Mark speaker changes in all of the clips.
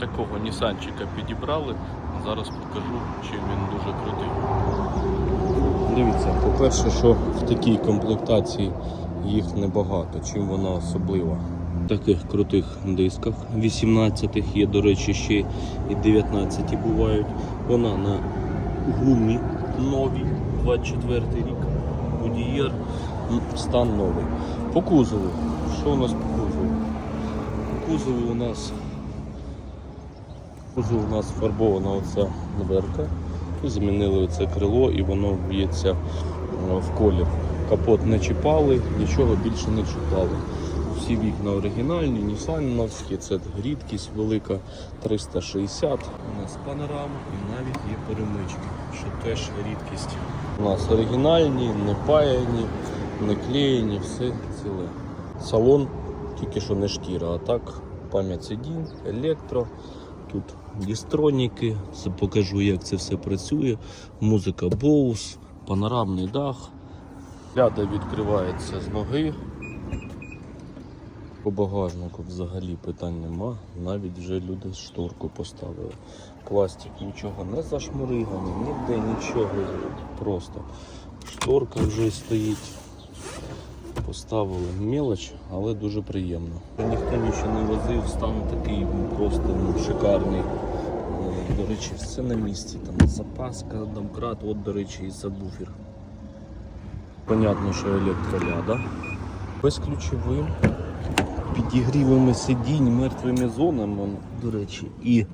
Speaker 1: Такого Нісанчика підібрали. Зараз покажу, чим він дуже крутий. Дивіться, по-перше, що в такій комплектації їх небагато, чим вона особлива. В таких крутих дисках 18-х є, до речі, ще і 19 бувають. Вона на гумі новій, 24 рік. Будієр, стан новий. По кузову. Що у нас по кузову? По кузову у нас Кузов у нас фарбована оця дверка. Замінили оце крило і воно в'ється е, в колір. Капот не чіпали, нічого більше не чіпали. Всі вікна оригінальні, нісановські, це рідкість велика 360. У нас панорама і навіть є перемички, що теж рідкість. У нас оригінальні, не паяні, не клеєні, все ціле. Салон тільки що не шкіра, а так пам'ять сидінь, електро. Тут дістроніки, це покажу, як це все працює. Музика Bose, панорамний дах. Ляда відкривається з ноги. По багажнику взагалі питань нема. Навіть вже люди шторку поставили. Пластик нічого не зашмуриганий, ніде нічого. Просто шторка вже стоїть. Поставили мелоч, але дуже приємно. Ніхто нічого не возив, стан такий просто ну, шикарний. Е, До речі, все на місці. Там запаска, домкрат, от, до речі, і сабвуфер. Понятно, що електроляда. Безключовим, підігрівами сидінь, мертвими зонами, до речі, і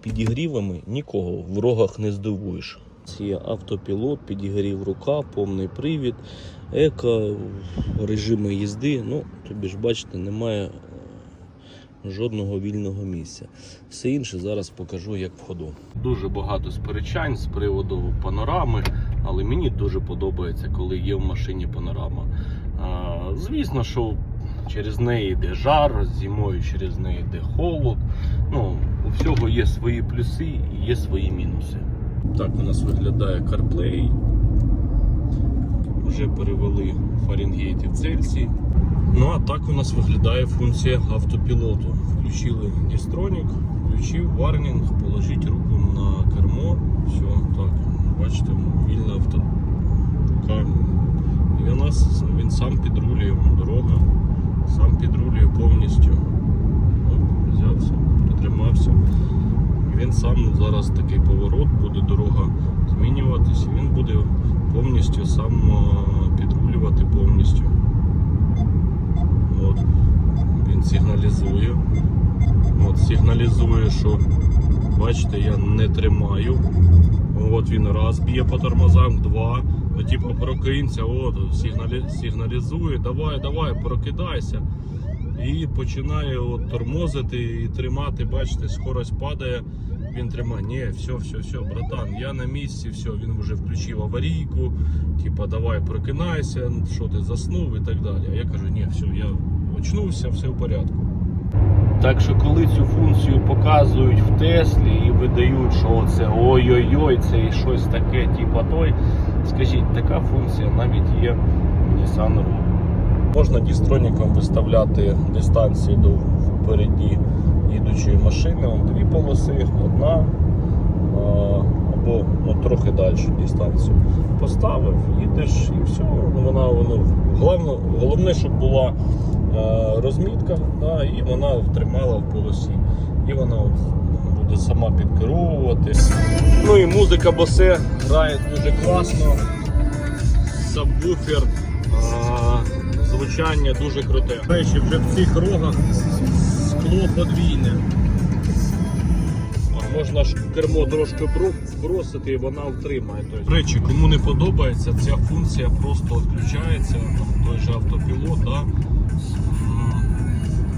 Speaker 1: підігрівами нікого в рогах не здивуєш. Автопілот, підігрів рука, повний привід, еко, режими їзди. Ну, тобі ж бачите, немає е, жодного вільного місця. Все інше зараз покажу, як в ходу. Дуже багато сперечань з приводу панорами, але мені дуже подобається, коли є в машині панорама. А, звісно, що через неї йде жар, зимою через неї йде холод. Ну, у всього є свої плюси і є свої мінуси. Так у нас виглядає CarPlay. Вже перевели Фаренгейт і Цельсій. Ну а так у нас виглядає функція автопілоту. Включили дістронік, включив варнінг, положіть руку на кермо. Все, так, бачите, вільна авто. І у нас він сам підрулює дорога, сам підрулює повністю. Взявся, притримався. Сам зараз такий поворот, буде дорога змінюватись, і він буде повністю сам підрулювати повністю. От. Він сигналізує. От, сигналізує, що бачите, я не тримаю. От він раз б'є по тормозам, два. Ну, типу, прокинься, от, сигналі... сигналізує, давай, давай, прокидайся. І починає от, тормозити і тримати, бачите, скорость падає. Він тримає, ні, все, все, все, братан, я на місці, все, він вже включив аварійку, типа давай прокинайся, що ти заснув і так далі. А я кажу, ні, все, я очнувся, все в порядку. Так що коли цю функцію показують в Теслі і видають, що це ой-ой-ой, це і щось таке, типа той, скажіть, така функція навіть є в Nissan Rogue. Можна дістроніком виставляти дистанцію до впереді їдучої машини. Вон Дві полоси, одна або ну, трохи далі дистанцію. Поставив, їдеш і все. Ну, Вона, воно, головне, головне, щоб була е, розмітка, да, і вона тримала в полосі. І вона буде сама підкеровуватись. Ну і музика босе грає дуже класно. Сабвуфер. Звучання дуже круте. До речі, вже в цих рогах скло подвійне. Можна ж кермо трошки бросити і вона втримає. До речі, кому не подобається, ця функція просто відключається. Той же автопілот, да?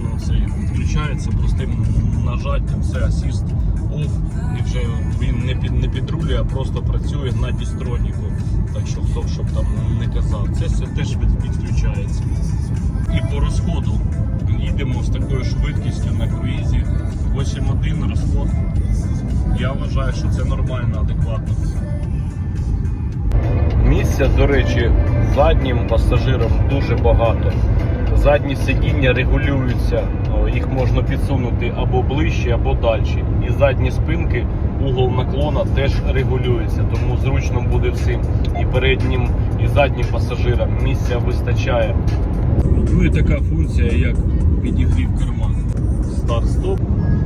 Speaker 1: Ну, це відключається простим нажаттям, це асіст off, і вже він не, під, не підрулює, а просто працює на дістроніку. Так що хто щоб там не казав, це все теж відключається. І по розходу їдемо з такою швидкістю на круїзі 8.1 розход. Я вважаю, що це нормально, адекватно. Місця, до речі, заднім пасажирам дуже багато. Задні сидіння регулюються, їх можна підсунути або ближче, або далі. І задні спинки, угол наклона теж регулюється, тому зручно буде всім і переднім, і заднім пасажирам. Місця вистачає. Ну і така функція, як підігрів керма. Старт-стоп.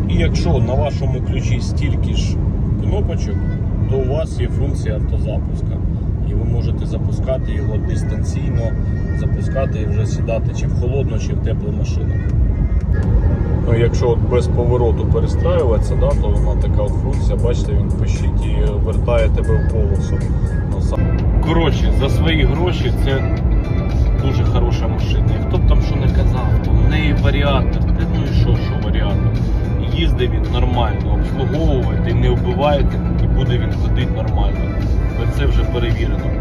Speaker 1: І якщо на вашому ключі стільки ж кнопочок, то у вас є функція автозапуска. І ви можете запускати його дистанційно, запускати і вже сідати чи в холодну, чи в теплу машину. Ну, якщо от без повороту перестраюватися, да, то вона така от функція, бачите, він пищить і вертає тебе в полосу. Ну, Коротше, за свої гроші це дуже хороша машина. І хто б там що не казав, то в неї варіатор. Та ну і що, що варіатор? Їздить він нормально, обслуговувати, не вбиваєте, і буде він ходити нормально. Це вже перевірено.